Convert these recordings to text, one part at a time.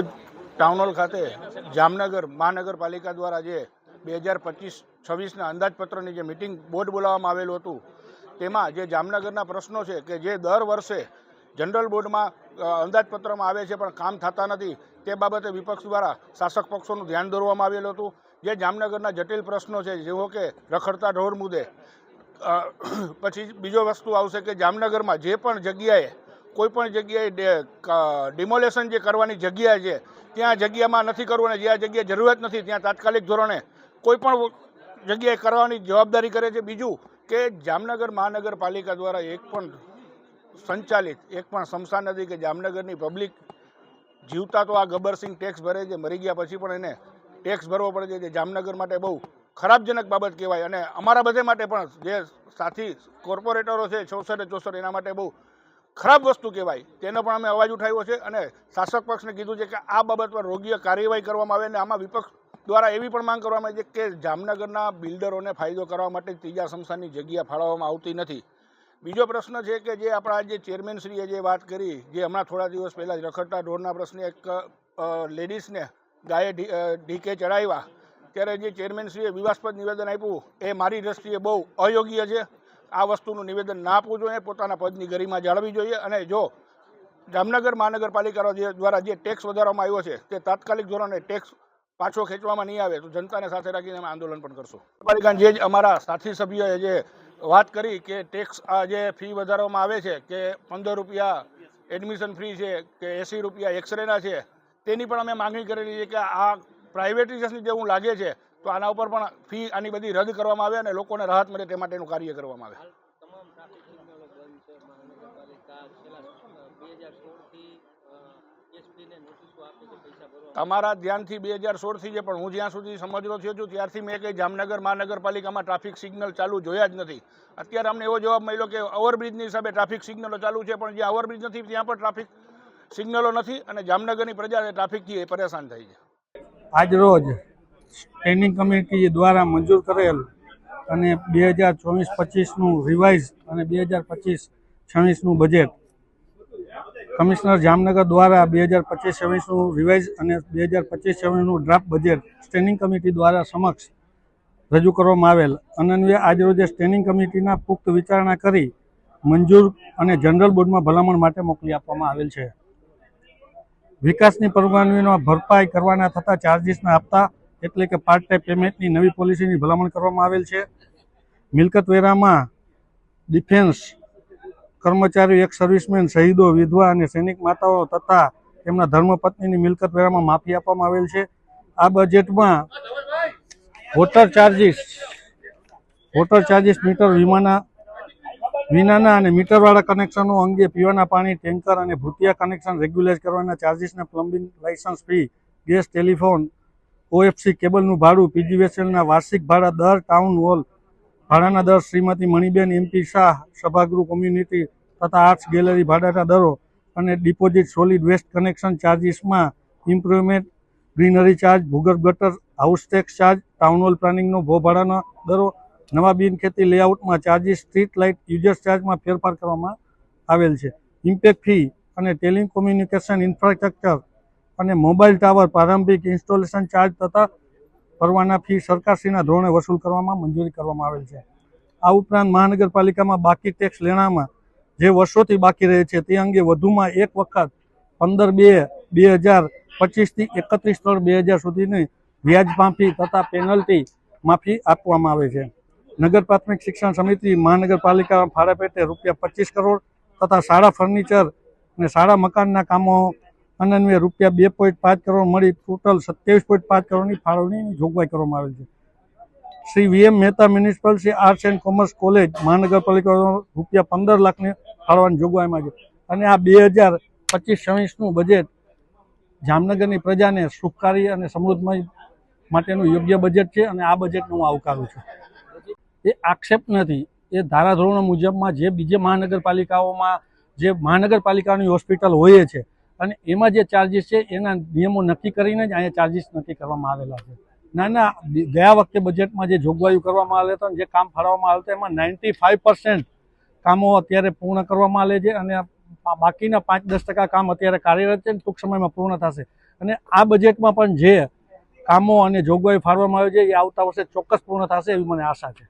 આજરોજ town hall ખાતે જામનગર મહાનગરપાલિકા દ્વારા જે બે હજાર પચીસ છવ્વીસના અંદાજપત્રની જે મિટિંગ બોર્ડ બોલાવવામાં આવેલું હતું, તેમાં જે જામનગરના પ્રશ્નો છે કે જે દર વર્ષે જનરલ બોર્ડમાં અંદાજપત્રમાં આવે છે પણ કામ થતા નથી, તે બાબતે વિપક્ષ દ્વારા શાસક પક્ષોનું ધ્યાન દોરવામાં આવેલું હતું. જે જામનગરના જટિલ પ્રશ્નો છે, જેવો કે રખડતા ઢોર મુદ્દે પછી બીજો વસ્તુ આવશે કે જામનગરમાં જે પણ જગ્યાએ કોઈ પણ જગ્યાએ ડિમોલેશન જે કરવાની જગ્યા છે, ત્યાં જગ્યામાં નથી કરવું અને જ્યાં જગ્યાએ જરૂરિયાત નથી, ત્યાં તાત્કાલિક ધોરણે કોઈ પણ જગ્યાએ કરવાની જવાબદારી કરે છે. બીજું કે જામનગર મહાનગરપાલિકા દ્વારા એક પણ સંચાલિત, એક પણ સંસ્થા નથી કે જામનગરની પબ્લિક જીવતા તો આ ગબ્બરસિંહ ટેક્સ ભરે છે, મરી ગયા પછી પણ એને ટેક્સ ભરવો પડે છે. જે જામનગર માટે બહુ ખરાબજનક બાબત કહેવાય અને અમારા બધે માટે પણ જે સાથી કોર્પોરેટરો છે, ચોસઠ ચોસઠ, એના માટે બહુ ખરાબ વસ્તુ કહેવાય. તેનો પણ અમે અવાજ ઉઠાવ્યો છે અને શાસક પક્ષને કીધું છે કે આ બાબત પર યોગ્ય કાર્યવાહી કરવામાં આવે અને આમાં વિપક્ષ દ્વારા એવી પણ માંગ કરવામાં આવી છે કે જામનગરના બિલ્ડરોને ફાયદો કરવા માટે ત્રીજા સંસ્થાની જગ્યા ફાળવવામાં આવતી નથી. બીજો પ્રશ્ન છે કે જે આપણા જે ચેરમેનશ્રીએ જે વાત કરી, જે હમણાં થોડા દિવસ પહેલાં જ રખડતા ઢોરના પ્રશ્ને એક લેડીઝને ગાયે ઢીકે ચડાવ્યા. ત્યારે જે ચેરમેનશ્રીએ વિવાસ્પદ નિવેદન આપ્યું, એ મારી દ્રષ્ટિએ બહુ અયોગ્ય છે. આ વસ્તુનું નિવેદન ના આપવું જોઈએ, પોતાના પદની ગરિમા જાળવી જોઈએ અને જો જામનગર મહાનગરપાલિકા દ્વારા જે ટેક્સ વધારવામાં આવ્યો છે, તે તાત્કાલિક ધોરણે ટેક્સ પાછો ખેંચવામાં નહીં આવે, તો જનતાને સાથે રાખીને અમે આંદોલન પણ કરશું. પાલિકા જે અમારા સાથી સભ્યોએ જે વાત કરી કે ટેક્સ આ જે ફી વધારવામાં આવે છે, કે પંદર રૂપિયા એડમિશન ફ્રી છે, કે એંસી રૂપિયા એક્સરેના છે, તેની પણ અમે માંગણી કરેલી છે કે આ પ્રાઇવેટાઇઝેશન જેવું લાગે છે તો આના ઉપર પણ ફી આની બધી રદ કરવામાં આવે અને લોકોને રાહત મળે તે માટેનું કાર્ય કરવામાં આવે. તમારા ધ્યાનથી બે હજાર સોળથી જે પણ હું જ્યાં સુધી સમજરો થયો છું ત્યારથી મેં કંઈ જામનગર મહાનગરપાલિકામાં ટ્રાફિક સિગ્નલ ચાલુ જોયા જ નથી. અત્યારે અમને એવો જવાબ મળ્યો કે ઓવરબ્રિજની હિસાબે ટ્રાફિક સિગ્નલો ચાલુ છે પણ જ્યાં ઓવરબ્રિજ નથી ત્યાં પણ ટ્રાફિક સિગ્નલો નથી અને જામનગરની પ્રજા ટ્રાફિકથી પરેશાન થઈ છે. આજરોજ સ્ટેન્ડિંગ કમિટી દ્વારા મંજૂર કરેલ અને બે હજાર ચોવીસ પચીસનું રિવાઇઝ અને બે હજાર પચીસ છવ્વીસનું બજેટ. કમિશનર જામનગર દ્વારા બે હજાર પચીસ છવ્વીસનું રિવાઇઝ અને બે હજાર પચીસ છવ્વીસનું ડ્રાફ્ટ બજેટ સ્ટેન્ડિંગ કમિટી દ્વારા સમક્ષ રજૂ કરવામાં આવેલ. અનન્વયે આજરોજે સ્ટેન્ડિંગ કમિટીના પુખ્ત વિચારણા કરી મંજૂર અને જનરલ બોર્ડમાં ભલામણ માટે મોકલી આપવામાં આવેલ છે. વિકાસની પરવાનગીનો ભરપાઈ કરવાના થતા ચાર્જિસના હપ્તા એટલે કે પાર્ટ ટાઈમ પેમેન્ટની નવી પોલિસીની ભલામણ કરવામાં આવેલ છે. મિલકત વેરામાં ડિફેન્સ કર્મચારીઓ, એક સર્વિસમેન શહીદો, વિધવા અને સૈનિક માતાઓ તથા તેમના ધર્મપત્નીની મિલકત વેરામાં માફી આપવામાં આવેલ છે. આ બજેટમાં water charges water charges meter વિમાના, વિનાના અને મીટરવાળા કનેક્શનો અંગે પીવાના પાણી ટેન્કર અને ભૂતિયા કનેક્શન રેગ્યુલાઇઝ કરવાના ચાર્જિસને plumbing licence fee gas telephone OFC કેબલનું ભાડું પીજીવીએસએલના વાર્ષિક ભાડા દર ટાઉન હોલ ભાડાના દર, શ્રીમતી મણિબેન એમપી શાહ સભાગૃહ કોમ્યુનિટી તથા આર્ટ્સ ગેલેરી ભાડાના દરો અને ડિપોઝિટ સોલિડ વેસ્ટ કનેક્શન ચાર્જિસમાં ઇમ્પ્રુવમેન્ટ ગ્રીનરી ચાર્જ ભૂગર્ભ ગટર house tax charge town hall પ્લાનિંગનો ભો ભાડાના દરો, નવા બિનખેતી લેઆઉટમાં ચાર્જિસ સ્ટ્રીટ લાઇટ યુઝર્સ ચાર્જમાં ફેરફાર કરવામાં આવેલ છે. ઇમ્પેક્ટ ફી અને ટેલિકોમ્યુનિકેશન ઇન્ફ્રાસ્ટ્રક્ચર અને મોબાઈલ ટાવર પ્રારંભિક ઇન્સ્ટોલેશન ચાર્જ તથા પરવાના ફી સરકારશ્રીના ધોરણે વસૂલ કરવામાં મંજૂરી કરવામાં આવેલ છે. આ ઉપરાંત મહાનગરપાલિકામાં બાકી ટેક્સ લેણામાં જે વર્ષોથી બાકી રહે છે તે અંગે વધુમાં એક વખત પંદર બે બે હજાર પચીસથી એકત્રીસ ત્રણ બે હજાર સુધીની વ્યાજ માફી તથા પેનલ્ટી માફી આપવામાં આવે છે. નગર પ્રાથમિક શિક્ષણ સમિતિ મહાનગરપાલિકા ફાળા પેટે રૂપિયા પચીસ કરોડ તથા શાળા ફર્નિચર અને શાળા મકાનના કામો અનન્વયે રૂપિયા બે પોઈન્ટ પાંચ કરોડ મળી. ટોટલ સત્યાવીસ પોઈન્ટ પાંચ કરોડની ફાળવણીની જોગવાઈ કરવામાં આવેલ છે. Shri VM Mehta municipal Shri arts and commerce college મહાનગરપાલિકા રૂપિયા પંદર લાખની ફાળવાની જોગવાઈમાં છે. અને આ બે હજાર પચીસ છવ્વીસનું બજેટ જામનગરની પ્રજાને સુખકારી અને સમૃદ્ધમય માટેનું યોગ્ય બજેટ છે અને આ બજેટને હું આવકારું છું. એ આક્ષેપ નથી. એ ધારાધોરણો મુજબમાં જે બીજે મહાનગરપાલિકાઓમાં જે મહાનગરપાલિકાની હોસ્પિટલ હોય છે અને એમાં જે ચાર્જિસ છે, એના નિયમો નક્કી કરીને જ અહીંયા ચાર્જિસ નક્કી કરવામાં આવેલા છે. ના ના ગયા વખતે બજેટમાં જે જોગવાઈઓ કરવામાં આવેલા હતા જે કામ ફાળવવામાં આવ્યું હતું, એમાં નાઇન્ટી ફાઇવ કામો અત્યારે પૂર્ણ કરવામાં આવે છે અને બાકીના પાંચ દસ ટકા કામ અત્યારે કાર્યરત છે ટૂંક સમયમાં પૂર્ણ થશે. અને આ બજેટમાં પણ જે કામો અને જોગવાઈ ફાળવામાં આવે છે, એ આવતા વર્ષે ચોક્કસ પૂર્ણ થશે એવી મને આશા છે.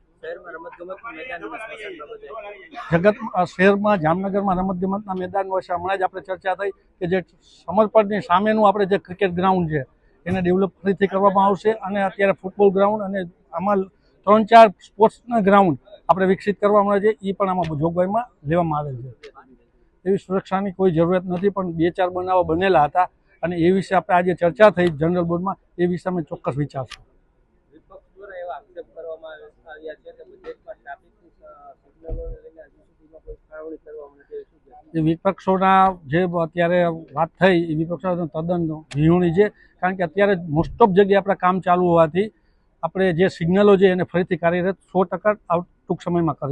જગત શહેરમાં જામનગરમાં રમતગમતના મેદાન વિશે હમણાં જ આપણે ચર્ચા થઈ કે જે સમરપટની સામેનું આપણે જે ક્રિકેટ ગ્રાઉન્ડ છે એને ડેવલપ ફરીથી કરવામાં આવશે અને અત્યારે ફૂટબોલ ગ્રાઉન્ડ અને આમાં ત્રણ ચાર સ્પોર્ટ્સના ગ્રાઉન્ડ આપણે વિકસિત કરવામાં આવે છે. એ પણ આમાં જોગવાઈમાં લેવામાં આવેલ છે. એવી સુરક્ષાની કોઈ જરૂરિયાત નથી પણ બે ચાર બનાવો બનેલા હતા અને એ વિશે આપણે આજે ચર્ચા થઈ જનરલ બોર્ડમાં. એ વિશે અમે ચોક્કસ વિચારશું. એ વિપક્ષોના જે અત્યારે વાત થઈ, એ વિપક્ષો તદ્દન વિહોણી છે, કારણ કે અત્યારે મોસ્ટ ઓફ જગ્યાએ આપણા કામ ચાલુ હોવાથી આપણે જે સિગ્નલો છે એને ફરીથી કાર્યરત સો ટકા ટૂંક સમયમાં કરી